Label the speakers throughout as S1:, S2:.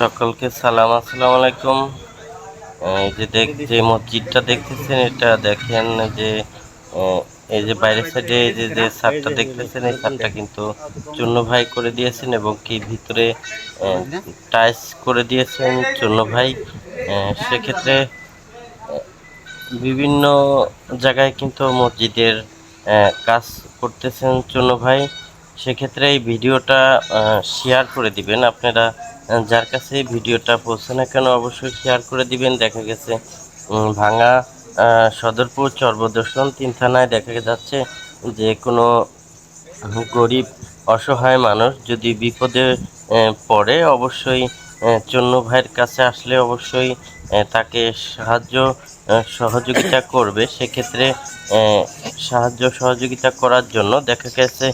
S1: সকলকে সালাম, আসসালামু আলাইকুম। এই যে দেখ, যে মসজিদটা দেখতেছেন, এটা দেখেন যে এই যে বাইরের সাইডে এই যে যে ছাদটা দেখতেছেন, এই ছাদটা কিন্তু চূর্ণ ভাই করে দিয়েছেন এবং কি ভিতরে টাইস করে দিয়েছেন চূর্ণ ভাই সেক্ষেত্রে বিভিন্ন জায়গায় কিন্তু মসজিদের কাজ করতেছেন চূর্ণ ভাই সেক্ষেত্রে এই ভিডিওটা শেয়ার করে দিবেন। আপনারা যার কাছে ভিডিওটা পৌঁছে না কেন অবশ্যই শেয়ার করে দিবেন। দেখা গেছে ভাঙা সদরপুর চর্বদর্শন তিন থানায় দেখা যাচ্ছে যে কোনো গরিব, অসহায় মানুষ যদি বিপদে পড়ে, অবশ্যই চন্ন ভাইয়ের কাছে আসলে অবশ্যই তাকে সাহায্য সহযোগিতা করবে। সেক্ষেত্রে সাহায্য সহযোগিতা করার জন্য দেখা গেছে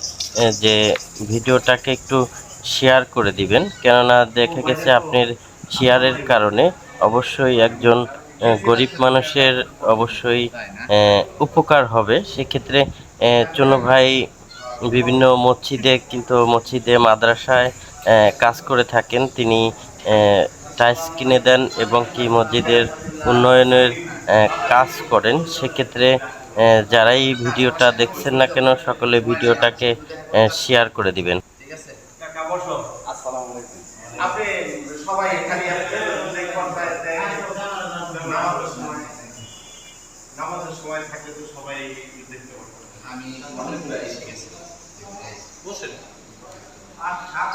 S1: যে ভিডিওটাকে একটু শেয়ার করে দিবেন। কেননা দেখা গেছে আপনার শেয়ারের কারণে অবশ্যই একজন গরিব মানুষের অবশ্যই উপকার হবে। সেক্ষেত্রে আহ, চুনো ভাই বিভিন্ন মসজিদে কিন্তু মসজিদে মাদ্রাসায় কাজ করে থাকেন। তিনি টাইস কিনে দেন এবং কি মসজিদের উন্নয়নের কাজ করেন সেক্ষেত্রে যারা এই ভিডিওটা দেখছেন না কেন সকলে ভিডিওটাকে শেয়ার করে দিবেন।
S2: ঠিক আছে
S3: কাকা বসো।
S2: আসসালামু আলাইকুম।
S3: আপনি সবাই এখানে আসলে এই পর্যায়ে নামাজের সময় থাকলে তো সবাই দেখতে পারবে
S2: আমি অনেকগুলো এসে গেছি
S3: বসেন। আর সাত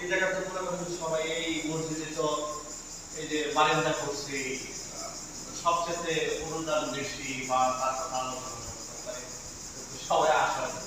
S3: এই জায়গাতে মনে করেন সবাই এই মসজিদে তো এই যে বারেন্দা করছি সবচেয়ে অনুদান বেশি বা তার কথা আলোচনা করতে পারে। সবাই আসেন